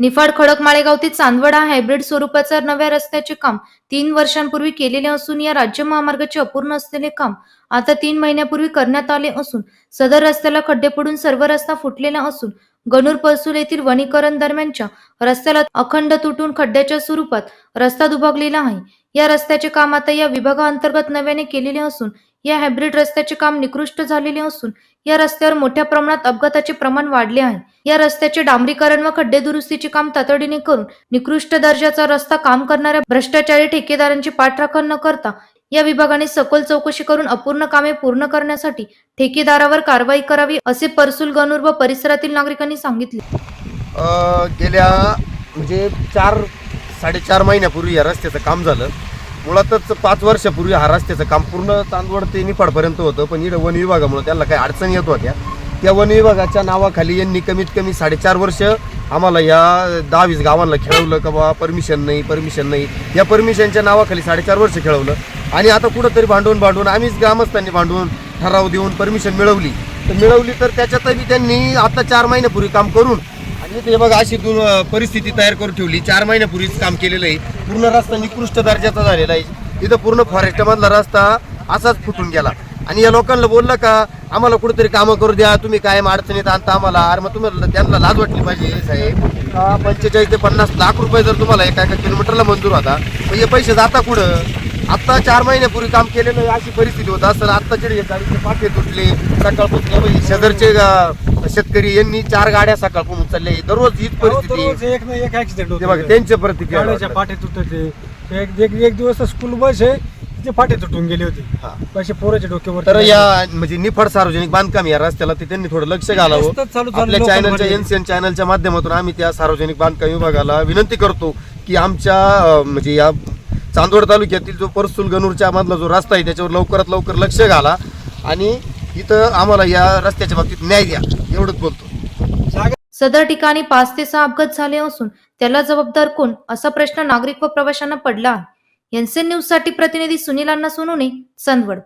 निफाड खडक माळेगाव ते चांदवडा हायब्रिड स्वरूपाचा नव्या रस्त्याचे काम. तीन वर्षांपूर्वी केलेले असून या राज्य महामार्गाचे अपूर्ण असलेले काम आता तीन महिन्यापूर्वी करण्यात आले असून सदर रस्त्याला खड्डे पडून सर्व रस्ता फुटलेला असून गणूर पळसूल येथील वनीकरण दरम्यानच्या रस्त्याला अखंड तुटून खड्ड्याच्या स्वरूपात रस्ता दुभागलेला आहे. या रस्त्याचे काम आता या विभागाअंतर्गत नव्याने केलेले असून या हायब्रिड रस्त्याचे काम निकृष्ट झालेले असून या रस्त्यावर मोठ्या प्रमाणात अपघाताचे प्रमाण वाढले आहे. या रस्त्याचे डांबरीकरण व खड्डे दुरुस्तीचे काम तातडीने करून निकृष्ट दर्जाचा रस्ता काम करणाऱ्या भ्रष्टाचारी ठेकेदारांची पाठराखण न करता या विभागाने सखोल चौकशी करून अपूर्ण कामे पूर्ण करण्यासाठी ठेकेदारावर कारवाई करावी असे परसुल गणूर व परिसरातील नागरिकांनी सांगितले. गेल्या म्हणजे चार साडेचार महिन्यापूर्वी या रस्त्याचं काम झालं. मुळातच पाच वर्षापूर्वी हा रस्त्याचं काम पूर्ण चांदवड ते निफाडपर्यंत होतं पण इथं वन विभागामुळे त्यांना काही अडचणी येत होत्या. त्या वन विभागाच्या नावाखाली यांनी कमीत कमी साडेचार वर्ष आम्हाला या दहावीस गावांना खेळवलं का बा परमिशन नाही परमिशन नाही. या परमिशनच्या नावाखाली साडेचार वर्ष खेळवलं. आणि आता कुठंतरी भांडवून भांडून आम्हीच ग्रामस्थांनी भांडवून ठराव देऊन परमिशन मिळवली. तर मिळवली तर त्याच्यातही त्यांनी आता चार महिन्यापूर्वी काम करून आणि ते बघा अशी परिस्थिती तयार करून ठेवली. चार महिन्यापूर्वीच काम केलेलं आहे. पूर्ण रस्ता निकृष्ट दर्जाचा झालेला आहे. इथं पूर्ण फॉरेस्ट मधला रस्ता असाच फुटून गेला. आणि या लोकांना बोललं का आम्हाला कुठेतरी कामं करू द्या. तुम्ही कायम अडचणीत आणता आम्हाला. अरे मग तुम्हाला त्यांना लाज वाटली पाहिजे साहेब. पंचेचाळीस ते पन्नास लाख रुपये जर तुम्हाला एका एका किलोमीटरला मंजूर होता मग हे पैसे जाता कुठं? आता चार महिन्यापूर्वी काम केलेलं आहे, अशी परिस्थिती होत असताना आत्ताचे गाडीचे पाठे तुटले सकाळपासून बघ, शेजारचे अं, शेतकरी यांनी चार गाड्या सकाळपासून उचलले दररोज हीच परिस्थिती. एक ना एक ऍक्सिडेंट ते बघा त्यांच्या प्रतिक्रिया गाड्याच्या पाठे तुटते एक एक एक दिवस स्कूल बस आहे तिचे फाटे तुटून गेले होते. हा. पैसे पोराच्या डोक्यावर तर या म्हणजे निफाड सार्वजनिक बांधकाम या रस्त्याला ते त्यांनी थोडं लक्ष घालावं. रस्ताच चालू झालं, आपल्या लोकांमध्ये. चॅनलच्या एनसीएन चॅनलच्या माध्यमातून आम्ही त्या सार्वजनिक बांधकाम विभागाला विनंती करतो की आमच्या अं, म्हणजे या चांदवड तालुक्यातील जो परसुल गणूरच्या मधला जो रस्ता आहे त्याच्यावर लवकरात लवकर लक्ष घाला आणि इथं आम्हाला या रस्त्याच्या बाबतीत न्याय द्या. एवढंच बोलतो. सदर ठिकाणी पाच ते सहा अपघात झाले असून त्याला जबाबदार कोण असा प्रश्न नागरिक व प्रवाशांना पडला आहे. एनसीएन न्यूजसाठी प्रतिनिधी सुनील अण्णा सोनवणे चांदवड.